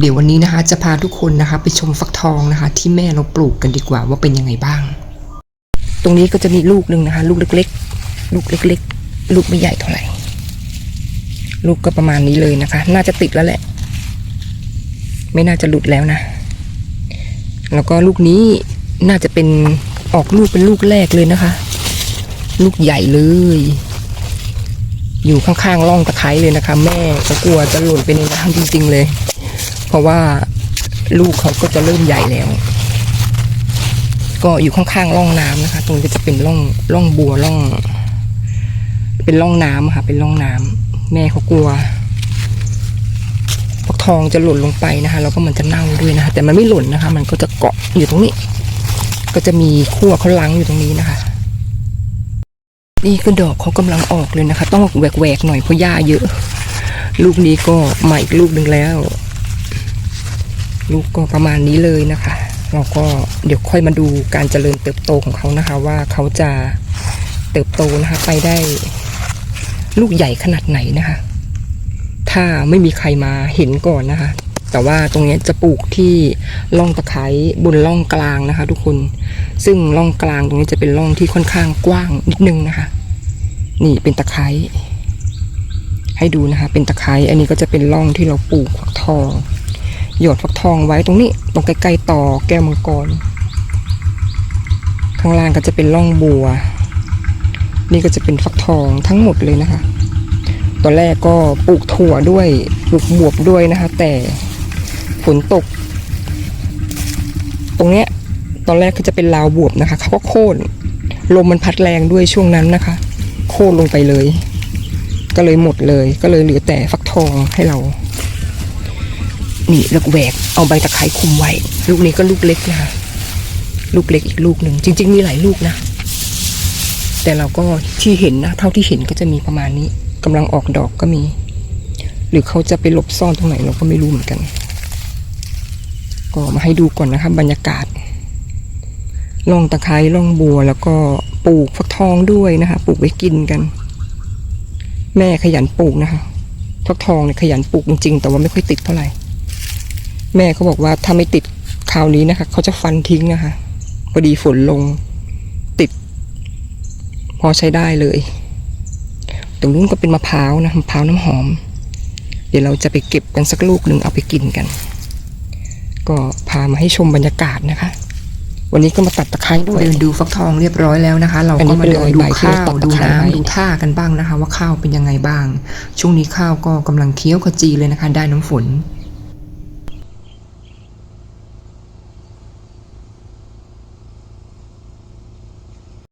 เดี๋ยววันนี้นะคะจะพาทุกคนนะคะ ไปชมฟักทองนะคะ ที่แม่เราปลูกกันดีกว่าว่าเป็นยังไงบ้าง ตรงนี้ก็จะมีลูกหนึ่งนะคะ ลูกเล็ก ๆ ลูกเล็ก ๆ ลูกไม่ใหญ่เท่าไหร่ ลูกก็ประมาณนี้เลยนะคะ น่าจะติดแล้วแหละ ไม่น่าจะหลุดแล้วนะ แล้วก็ลูกนี้น่าจะเป็นออกลูกเป็นลูกแรกเลยนะคะ ลูกใหญ่เลย อยู่ข้างๆร่องตะไคร้เลยนะคะ แม่ก็กลัวจะหล่นไปในน้ำจริงๆเลย ราะว่าลูกเขาก็จะเริ่มใหญ่แล้ว ก็อยู่ข้างๆร่องน้ำนะคะ ตรงนี้จะเป็นร่องร่องบัวร่อง เป็นร่องน้ำค่ะ เป็นร่องน้ำแม่เขากลัวฟักทองจะหล่นลงไปนะคะแล้วก็มันจะเน่าด้วยนะคะแต่มันไม่หล่นนะคะ มันก็จะเกาะอยู่ตรงนี้ ก็จะมีขั้วเขาล้างอยู่ตรงนี้นะคะ นี่ก็ดอกเขากำลังออกเลยนะคะ ต้องแหวกๆหน่อยเพราะหญ้าเยอะ ลูกนี้ก็ใหม่อีกลูกหนึ่งแล้ว ลูกก็ประมาณนี้เลยนะคะเราก็เดี๋ยวค่อยมาดูการเจริญเติบโตของเขานะคะ ว่าเขาจะเติบโตนะคะไปได้ลูกใหญ่ขนาดไหนนะคะ ถ้าไม่มีใครมาเห็นก่อนนะคะ แต่ว่าตรงนี้จะปลูกที่ร่องตะไคร้บนร่องกลางนะคะ ทุกคน ซึ่งร่องกลางตรงนี้จะเป็นร่องที่ค่อนข้างกว้างนิดนึงนะคะ นี่เป็นตะไคร้ให้ดูนะคะ เป็นตะไคร้อันนี้ก็จะเป็นร่องที่เราปลูกฟักทอง หยอดฟักทองไว้ตรงนี้ ตรงใกล้ๆต่อแก้วมังกร ข้างล่างก็จะเป็นร่องบัว นี่ก็จะเป็นฟักทองทั้งหมดเลยนะคะ ตอนแรกก็ปลูกถั่วด้วยปลูกบวบด้วยนะคะ แต่ฝนตก ตรงเนี้ยตอนแรกก็จะเป็นราวบวบนะคะเขาก็โค่นลมมันพัดแรงด้วยช่วงนั้นนะคะ โค่นลงไปเลย ก็เลยหมดเลย ก็เลยเหลือแต่ฟักทองให้เรา นี่แล้วก็แหวกเอาใบตะไคร้คุมไว้ ลูกนี้ก็ลูกเล็กนะคะลูกเล็กอีกลูกหนึ่งจริง ๆ มีหลายลูกนะ แต่เราก็ที่เห็นนะ เท่าที่เห็นก็จะมีประมาณนี้กำลังออกดอกก็มี หรือเขาจะไปหลบซ่อนตรงไหนเราก็ไม่รู้เหมือนกัน ก็มาให้ดูก่อนนะคะบรรยากาศล่องตะไคร้ล่องบัว แล้วก็ปลูกฟักทองด้วยนะคะปลูกไว้กินกัน แม่ขยันปลูกนะคะฟักทองเนี่ยขยันปลูกจริงๆแต่ว่าไม่ค่อยติดเท่าไหร่ แม่เขาบอกว่าถ้าไม่ติดคราวนี้นะคะเขาจะฟันทิ้งนะคะพอดีฝนลงติด พอใช้ได้เลย ตรงนู้นก็เป็นมะพร้าวนะมะพร้าวน้ำหอม เดี๋ยวเราจะไปเก็บกันสักลูกหนึ่งเอาไปกินกัน ก็พามาให้ชมบรรยากาศนะคะ วันนี้ก็มาตัดตะไคร้ด้วยเดินดูฟักทองเรียบร้อยแล้วนะคะ เราอันนี้ก็มาเดินเป็นดูรอยใบที่ข้าเราวตัดดูตะไคร้ไว้น้ำดูท่ากันบ้างนะคะ ว่าข้าวเป็นยังไงบ้าง ช่วงนี้ข้าวก็กำลังเคี้ยวขจีเลยนะคะ ได้น้ำฝน